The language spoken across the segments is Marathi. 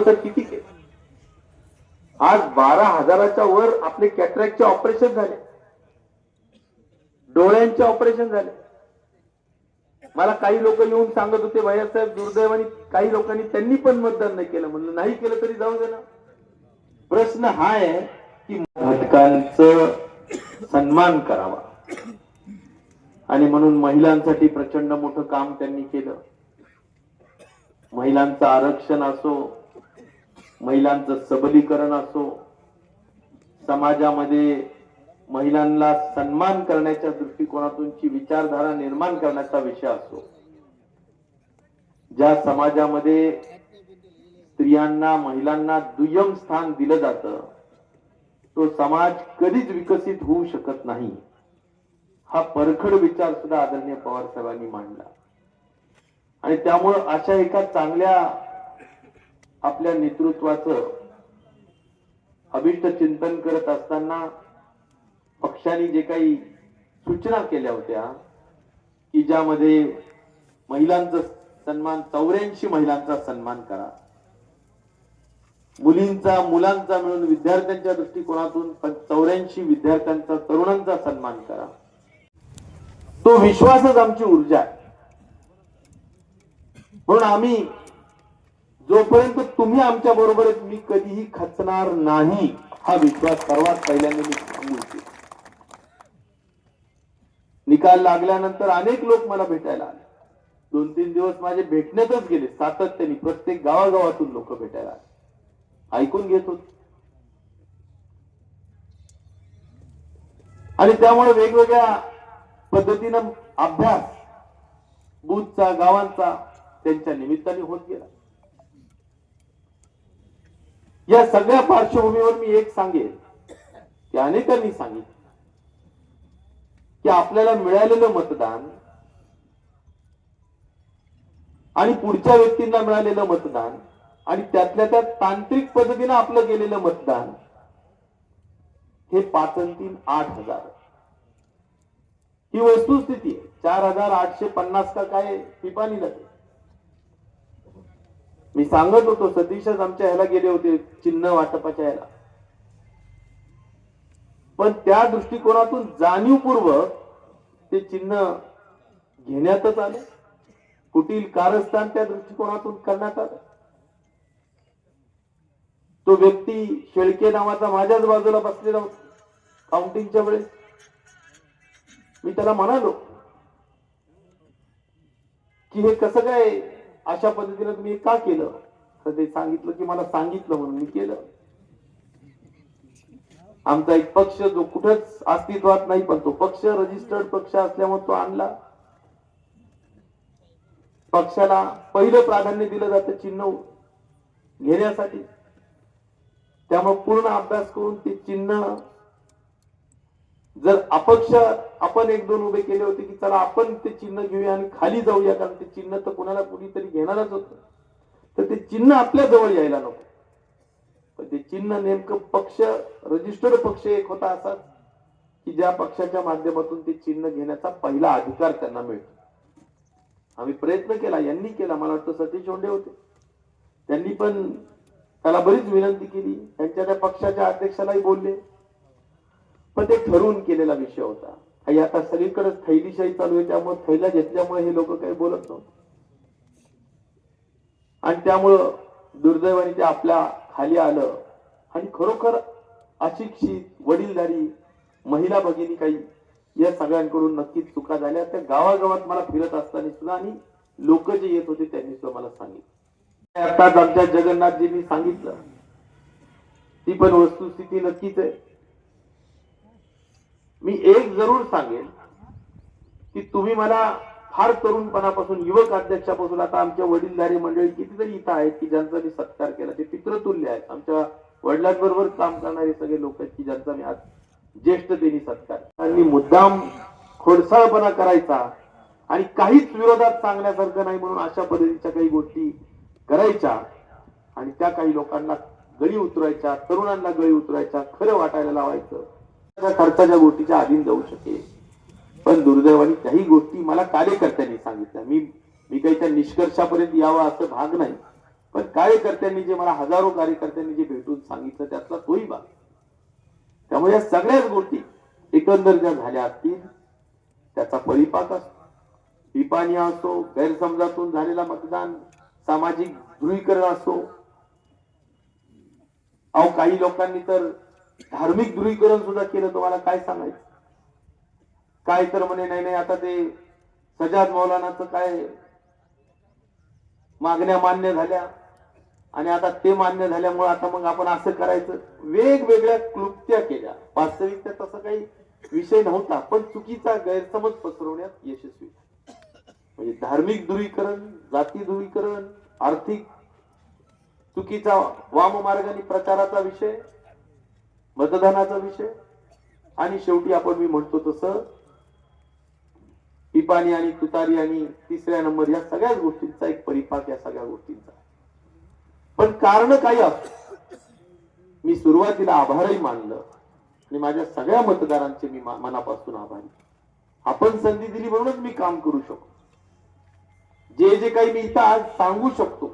तर किती केली? आज बारा हजाराच्या वर आपले कॅटरॅक्टचे ऑपरेशन झाले. डोळ्यांचे ऑपरेशन झाले. मला काही लोक येऊन सांगत होते भैयासाहेब दुर्दैवाने काही लोकांनी त्यांनी पण मतदान नाही केलं. म्हणलं नाही केलं तरी जाऊ दे ना. प्रश्न हा आहे की घटकांचं सन्मान करावा. आणि म्हणून महिलांसाठी प्रचंड मोठं काम त्यांनी केलं. महिलांचं आरक्षण असो महिलांचं सबलीकरण असो समाजामध्ये महिलांना सन्मान करण्याच्या दृष्टिकोनातूनची विचारधारा निर्माण करण्याचा विषय असो ज्या समाजामध्ये स्त्रियांना महिलांना दुय्यम स्थान दिलं जातं तो समाज कधीच विकसित होऊ शकत नाही. हा परखड विचार सुद्धा आदरणीय पवार साहेबांनी मांडला. आणि त्यामुळं अशा एका चांगल्या आपल्या नेतृत्वाचं अभिष्ट चिंतन करत असताना पक्षाने जे काही सूचना केल्या होत्या की ज्यामध्ये महिलांचा सन्मान चौऱ्याऐंशी महिलांचा सन्मान करा. मुलींचा मुलांचा मिळून विद्यार्थ्यांच्या दृष्टिकोनातून चौऱ्याऐंशी विद्यार्थ्यांचा तरुणांचा सन्मान करा. तो विश्वासच आमची ऊर्जा आहे. म्हणून आम्ही जोपर्यंत तुम्ही आमच्या बरोबर मी कधीही खचणार नाही. हा विश्वास सर्वात पहिल्यांदा मी सांगू निकाल लागल्यानंतर अनेक लोक मला भेटायला आले. दोन तीन दिवस माझे भेटण्यातच गेले. सातत्याने प्रत्येक गावागावातून लोक भेटायला आले. ऐकून घेत होते. आणि त्यामुळे वेगवेगळ्या पद्धतीनं अभ्यास बूथचा गावांचा त्यांच्या निमित्ताने होत गेला. या सगळ्या पार्श्वभूमीवर मी एक सांगेन की अनेकांनी सांगितलं की आपल्याला मिळालेलं मतदान आणि पुढच्या व्यक्तींना मिळालेलं मतदान आणि त्यातल्या त्यात तांत्रिक पद्धतीनं आपलं गेलेलं मतदान हे पाच तीन आठ हजार. ही वस्तुस्थिती आहे. चार हजार आठशे पन्नास का काय पिपाणी जाते मी सांगत होतो सतीशच आमच्या ह्याला गेले होते चिन्ह वाटपाच्या ह्याला. पण त्या दृष्टिकोनातून जाणीवपूर्वक ते चिन्ह घेण्यातच आले. कुटील कारस्थान त्या दृष्टिकोनातून करण्यात आलं. तो व्यक्ती शेळके नावाचा माझ्याच बाजूला बसलेला होता काउंटिंगच्या वेळेस. मी त्याला म्हणालो की हे कसं काय अशा पद्धतीने तुम्ही का केलं? तर ते सांगितलं की मला सांगितलं म्हणून मी केलं. आमचा एक पक्ष जो कुठंच अस्तित्वात नाही पण तो पक्ष रजिस्टर्ड पक्ष असल्यामुळे तो आणला. पक्षाला पहिलं प्राधान्य दिलं जातं चिन्ह घेण्यासाठी. त्यामुळे पूर्ण अभ्यास करून ते चिन्ह जर अपक्ष आपण एक दोन उभे केले होते की चला आपण ते चिन्ह घेऊया आणि खाली जाऊया कारण ते चिन्ह तर कोणाला कुणीतरी घेणारच होत. तर ते चिन्ह आपल्या जवळ यायला नको. पण ते चिन्ह नेमकं पक्ष रजिस्टर्ड पक्ष एक होता असा की ज्या पक्षाच्या माध्यमातून ते चिन्ह घेण्याचा पहिला अधिकार त्यांना मिळतो. आम्ही प्रयत्न केला यांनी केला. मला वाटतं सतीश ओंडे होते. त्यांनी पण त्याला बरीच विनंती केली. त्यांच्या त्या पक्षाच्या अध्यक्षालाही बोलले. पण ते ठरवून केलेला विषय होता. आणि आता सगळीकडे थैलीशाही चालू आहे त्यामुळे थैल्या घेतल्यामुळे हे लोक काही बोलत नव्हते. आणि त्यामुळं दुर्दैवाने ते आपल्या खाली आलं. आणि खरोखर अशिक्षित वडीलधारी महिला भगिनी काही या सगळ्यांकडून नक्कीच चुका झाल्या. त्या गावागावात मला फिरत असताना सुद्धा आणि लोक जे येत होते त्यांनी सुद्धा मला सांगितलं. आताच आमच्या जगन्नाथजींनी सांगितलं. ती पण वस्तुस्थिती नक्कीच आहे. मी एक जरूर सांगेन की तुम्ही मला फार तरुणपणापासून युवक अध्यक्षापासून आता आमच्या वडीलधारी मंडळी कितीतरी इथं आहेत की ज्यांचा मी सत्कार केला ते पितृतुल्य आहेत. आमच्या वडिलांबरोबर काम करणारे सगळे लोक आहेत की ज्यांचा मी आज ज्येष्ठतेने सत्कार त्यांनी मुद्दाम खोडसाळपणा करायचा आणि काहीच विरोधात सांगण्यासारखं नाही म्हणून अशा पद्धतीच्या काही गोष्टी करायच्या आणि त्या काही लोकांना गळी उतरायच्या तरुणांना गळी उतरायच्या खरं वाटायला लावायचं. खर्चाच्या गोष्टीच्या अधीन जाऊ शकेल. पण दुर्दैवाने काही गोष्टी मला कार्यकर्त्यांनी सांगितल्या. मी मी काही त्या निष्कर्षापर्यंत यावं असं भाग नाही. पण कार्यकर्त्यांनी जे मला हजारो कार्यकर्त्यांनी जे भेटून सांगितलं त्यातला तोही भाग. त्यामुळे या सगळ्याच गोष्टी एकंदर ज्या झाल्या असतील त्याचा परिपाक असतो. पिपाणी असो गैरसमजातून झालेला मतदान सामाजिक ध्रुवीकरण असो. अहो काही लोकांनी तर धार्मिक ध्रुवीकरण सुद्धा केलं तुम्हाला काय सांगायचं? काय तर म्हणे नाही नाही आता ते सजाद मौलानाचं काय मागण्या मान्य झाल्या आणि आता ते मान्य झाल्यामुळे आता मग आपण असं करायचं. वेगवेगळ्या क्लुप्त्या केल्या. वास्तविकता तसा काही विषय नव्हता पण चुकीचा गैरसमज पसरवण्यात यशस्वी म्हणजे धार्मिक ध्रुवीकरण जाती ध्रुवीकरण आर्थिक चुकीचा वाम मार्गाने प्रचाराचा विषय मतदानाचा विषय. आणि शेवटी आपण मी म्हणतो तसं पिपाणी आणि तुतारी आणि तिसऱ्या नंबर या सगळ्याच गोष्टींचा एक परिपाक या सगळ्या गोष्टींचा. पण कारण काही असो. मी सुरुवातीला आभारही मानलं. आणि माझ्या सगळ्या मतदारांचे मी मनापासून आभारी. आपण संधी दिली म्हणूनच मी काम करू शकतो. जे जे काही मी इथं आज सांगू शकतो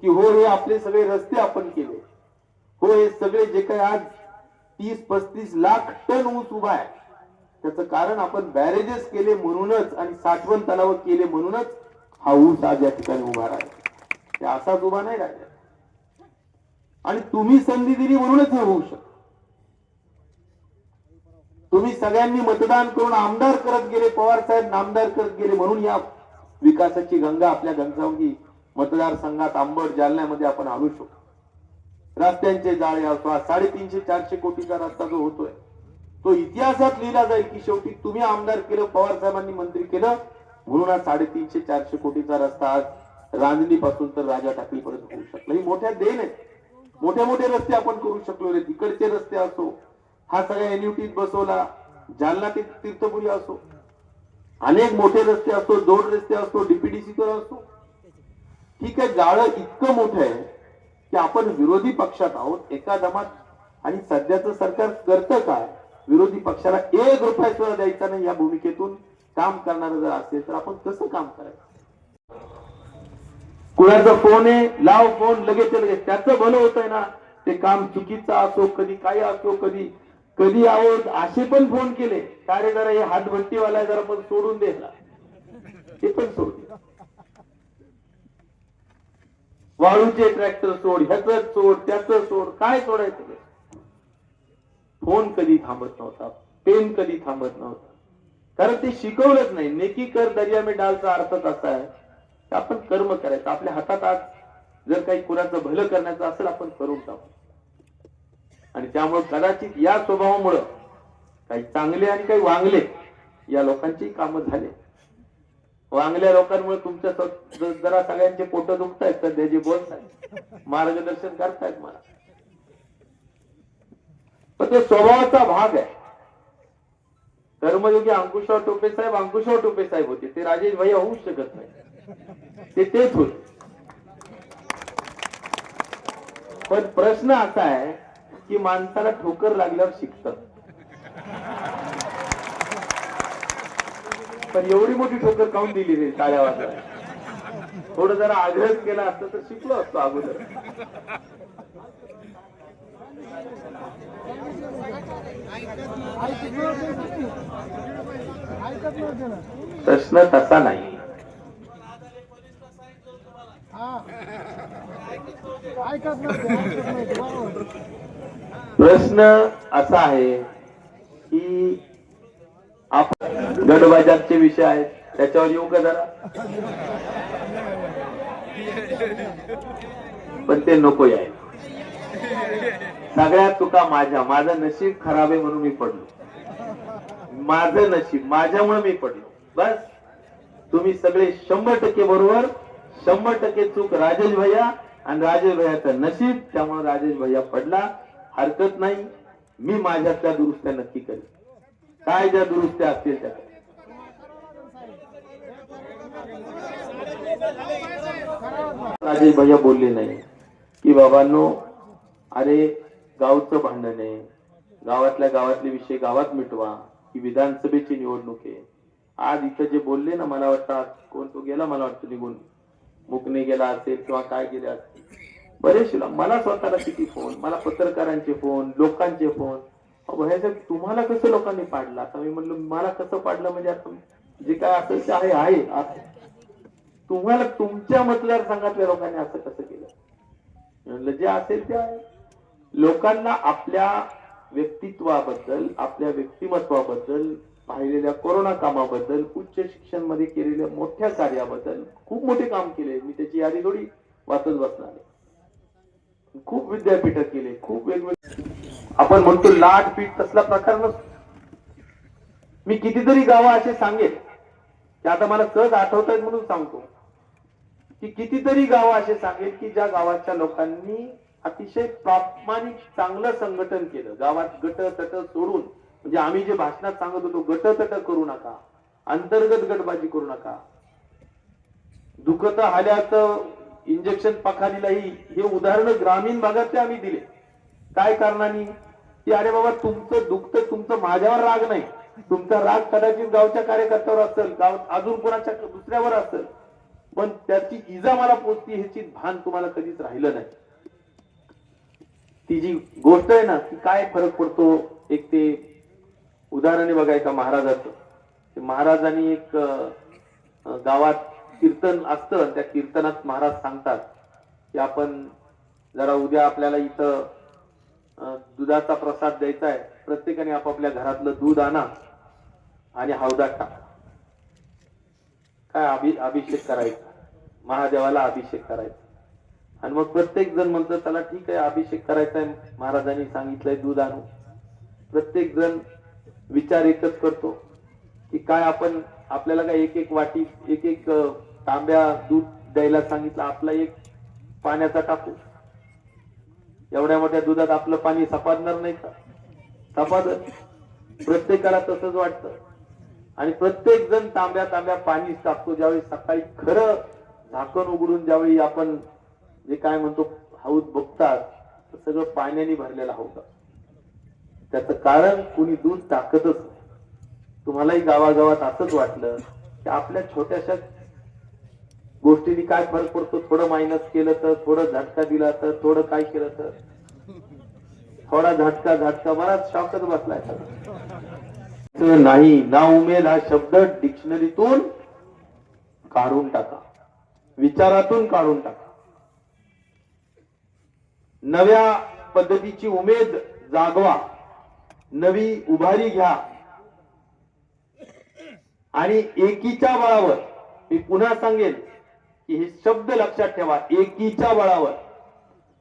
की हो हे आपले सगळे रस्ते आपण केले. हो हे सगळे जे काही आज तीस पस्तीस लाख टन ऊस उभा आहे. त्याचं कारण आपण बॅरेजेस केले म्हणूनच आणि साठवण तलाव केले म्हणूनच हा ऊस आज या ठिकाणी उभा राहिला. ते असाच उभा नाही राहिला. आणि तुम्ही संधी दिली म्हणूनच हे होऊ शकत. तुम्ही सगळ्यांनी मतदान करून आमदार करत गेले पवार साहेब नामदार करत गेले म्हणून या विकासाची गंगा आपल्या घनसावंगी मतदारसंघात आंबड जालन्यामध्ये आपण आणू शकतो. रस्त्यांचे जाळे असो साडेतीनशे चारशे कोटीचा रस्ता जो होतोय तो इतिहासात लिहिला जाईल की शेवटी तुम्ही आमदार केलं पवार साहेबांनी मंत्री केलं म्हणून आज साडेतीनशे चारशे कोटीचा रस्ता आज रांजणी पासून तर राजा टाकलीपर्यंत होऊ शकला. ही मोठ्या देण आहेत. मोठे मोठे रस्ते आपण करू शकलो रे तिकडचे रस्ते असो हा सगळ्या एनयूटीत बसवला जालना ते तीर्थपुरी असो अनेक मोठे रस्ते असो जोड रस्ते असो डीपीडीसी तर असो. ठीक आहे जाळं इतकं मोठं आहे की आपण विरोधी पक्षात आहोत एका दमात आणि सध्याचं सरकार करतं काय? विरोधी पक्षाला एक रुपया सुद्धा द्यायचा नाही या भूमिकेतून. काम करणार जर असेल तर आपण कसं काम करायचं? कुणाचा फोन आहे लाव फोन लगेच लगेच. त्याचं भलं होत आहे ना. ते काम चुकीचं असो कधी काही असो कधी कधी आहो असे पण फोन केले. का रे जरा हे हातभट्टीवाला जरा पण सोडून दे ते पण सोडून वाळूचे ट्रॅक्टर सोड ह्याच सोड त्याच सोड काय सोडायचं फोन कधी थांबत नव्हता पेन कधी थांबत नव्हता. कारण ते शिकवलंच नाही. नेकी कर दर्या में डालचा अर्थच असा आहे? की आपण कर्म करायचं. आपल्या हातात आज जर काही कुणाचं भलं करण्याचं असेल आपण करून टाकू. आणि त्यामुळे कदाचित या स्वभावामुळं काही चांगले आणि काही वांगले या लोकांची कामं झाले. वांगल्या लोकांमुळे तुमच्या जरा सगळ्यांचे पोट दुखतायत सध्या जे बोलतायत. मार्गदर्शन करतायत मला. पण तो स्वभावाचा भाग आहे. कर्मयोगी अंकुशराव टोपे साहेब अंकुशराव टोपे साहेब होते. ते राजेश भाई होऊ शकत नाही. ते तेच होते. पण प्रश्न असा आहे की माणसाला ठोकर लागल्यावर शिकतात. पण एवढी मोठी ठोकर काऊन दिली रे टाळ्या वाजवायला? थोडं जरा आग्रह केला असतं तर शिकलो असतो अगोदर. प्रश्न तसा नाही. हा प्रश्न असा आहे की गटबाजारचे विषय आहेत. त्याच्यावर येऊ का जरा? पण ते नको याय सगळ्या चुका माझ्या माझं नशीब खराब आहे म्हणून मी पडलो. माझं नशीब माझ्यामुळे मी पडलो. बस. तुम्ही सगळे शंभर टक्के बरोबर शंभर टक्के चूक राजेश भैया आणि राजेश भैयाचं नशीब त्यामुळे राजेश भैया पडला. हरकत नाही. मी माझ्यातल्या दुरुस्त्या नक्की करेन. काय ज्या दुरुस्त्या असतील त्या राजेश भैया बोलले नाही. की बाबांनो अरे गावचं भांडण आहे. गावातल्या गावातले विषय गावात मिटवा. ही विधानसभेची निवडणूक आहे. आज इथं जे बोलले ना मला वाटतं कोण तो गेला मला वाटतं निघून. मुकणे गेला असेल किंवा काय गेले असतील बरेचसे लोक- मला स्वतःला किती फोन मला पत्रकारांचे फोन लोकांचे फोन तुम्हाला कसं लोकांनी पाडलं? आता मी म्हणलं मला कसं पाडलं? म्हणजे आता जे काय असेल ते आहे आहे. तुम्हाला तुमच्या मतदारसंघातल्या लोकांनी असं कसं केलं? म्हणलं जे असेल ते आहे. लोकांना आपल्या व्यक्तित्वाबद्दल आपल्या व्यक्तिमत्वाबद्दल पाहिलेल्या कोरोना कामाबद्दल उच्च शिक्षणमध्ये केलेल्या मोठ्या कार्याबद्दल खूप मोठे काम केले. मी त्याची यादी थोडी वाचत बसणार आहे. खूप विद्यापीठ केले खूप वेगवेगळे. आपण म्हणतो लाट पीठ तसला प्रकार नसतो. मी कितीतरी गावं असे सांगेल ते आता मला सहज आठवत आहेत म्हणून सांगतो. की कितीतरी गावं असे सांगेल की ज्या गावाच्या लोकांनी अतिशय प्रामाणिक चांगलं संघटन केलं. गावात गट तट सोडून म्हणजे आम्ही जे भाषणात सांगत होतो गट तट करू नका अंतर्गत गटबाजी करू नका. दुखत आल्यात इंजेक्शन पखालीलाही हे उदाहरण ग्रामीण भागातले आम्ही दिले. काय कारणाने? की अरे बाबा तुमचं दुखतं तुमचं माझ्यावर राग नाही. तुमचा राग कदाचित गावच्या कार्यकर्त्यावर असेल गाव अजून कोणाच्या दुसऱ्यावर असेल पण त्याची इजा मला पोचती ह्याची भान तुम्हाला कधीच राहिलं नाही. ती जी गोष्ट आहे ना ती काय फरक पडतो? एक ते उदाहरण बघा एका महाराजाचं. महाराजांनी एक गावात कीर्तन असतं त्या कीर्तनात महाराज सांगतात की आपण जरा उद्या आपल्याला इथं दुधाचा प्रसाद द्यायचा आहे. प्रत्येकाने आपापल्या घरातलं दूध आणा आणि हौदात टाका. काय अभि अभिषेक करायचा? महादेवाला अभिषेक करायचा. आणि मग प्रत्येक जण म्हणतो त्याला ठीक आहे अभिषेक करायचा आहे. महाराजांनी सांगितलंय दूध आणू. प्रत्येक जण विचार एकच करतो की काय आपण आपल्याला काय एक एक वाटी एक एक तांब्या दूध द्यायला सांगितलं आपला एक पाण्याचा टाकू. एवढ्या मोठ्या दुधात आपलं पाणी सपादणार नाही का? सपादन प्रत्येकाला तसंच वाटतं. आणि प्रत्येक जण तांब्या तांब्या पाणी टाकतो ज्यावेळी सकाळी खरं झाकण उघडून ज्यावेळी आपण जे काय म्हणतो हौद बघतात तर सगळं पाण्याने भरलेला हौद. त्याचं कारण कुणी दूध टाकतच नाही. तुम्हालाही गावागावात असंच वाटलं की आपल्या छोट्याशा गोष्टीने काय फरक पडतो? थोडं मायनस केलं तर थोडं झटका दिला तर थोडं काय केलं तर? थोडा झटका झटका बराच शॉकच बसलाय नाही ना उमेद हा शब्द डिक्शनरीतून काढून टाका. विचारातून काढून टाका. नव्या पद्धतीची उमेद जागवा. नवी उभारी घ्या. आणि एकीच्या बळावर मी पुन्हा सांगेन की हे शब्द लक्षात ठेवा. एकीच्या बळावर.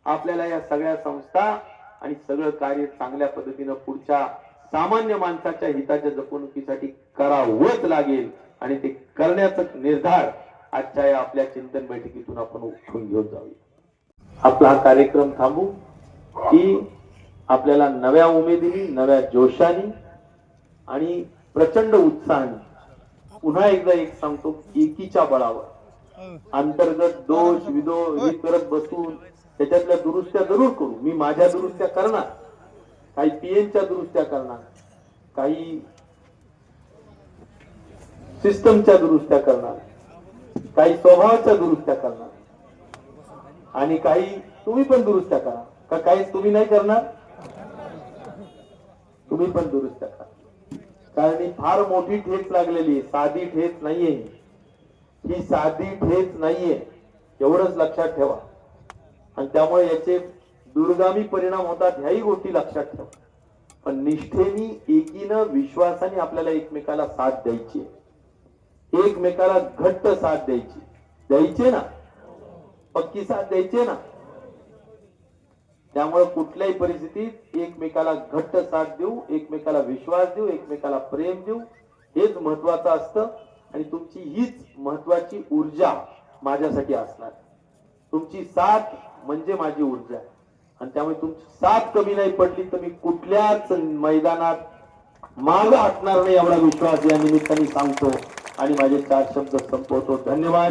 आपल्याला या सगळ्या संस्था आणि सगळं कार्य चांगल्या पद्धतीनं पुढच्या सामान्य माणसाच्या हिताच्या जपणुकीसाठी करावंच लागेल. आणि ते करण्याचा निर्धार आजच्या या आपल्या चिंतन बैठकीतून आपण उठून घेऊन जाऊया. आपला हा कार्यक्रम थांबू. की आपल्याला नव्या उमेदीने नव्या जोशाने आणि प्रचंड उत्साहाने पुन्हा एकदा एक सांगतो एकीच्या बळावर. अंतर्गत दोष विदोष करत बसून त्याच्यातल्या दुरुस्त्या जरूर करू. मी माझ्या दुरुस्त्या करणार. काही पीएनच्या दुरुस्त्या करणार. काही सिस्टमच्या दुरुस्त्या करणार. काही स्वभावाच्या दुरुस्त्या करणार. आणि काही तुम्ही पण दुरुस्त्या करा. का काही तुम्ही नाही करणार? तुम्ही पण दुरुस्त्या करा. कारण ही फार मोठी ठेच लागलेली आहे. साधी ठेच नाहीये ही. साधी ठेच नाहीये. एवढंच लक्षात ठेवा. आणि त्यामुळे याचे दुर्गामी परिणाम होतात ह्याही गोष्टी लक्षात ठेवा. पण निष्ठेनी एकीनं विश्वासाने आपल्याला एकमेकाला साथ द्यायची एकमेकाला घट्ट साथ द्यायची द्यायचे ना? पक्की साथ द्यायचे ना? त्यामुळे कुठल्याही परिस्थितीत एकमेकाला घट्ट साथ देऊ एकमेकाला विश्वास देऊ एकमेकाला प्रेम देऊ हेच महत्वाचं असतं. आणि तुमची हीच महत्वाची ऊर्जा माझ्यासाठी असणार. तुमची साथ म्हणजे माझी ऊर्जा. आहे आणि त्यामुळे तुमची साथ कमी नाही पडली तर मी कुठल्याच मैदानात माग हटणार नाही एवढा विश्वास या निमित्ताने सांगतो. आणि माझे चार शब्द संपवतो. धन्यवाद.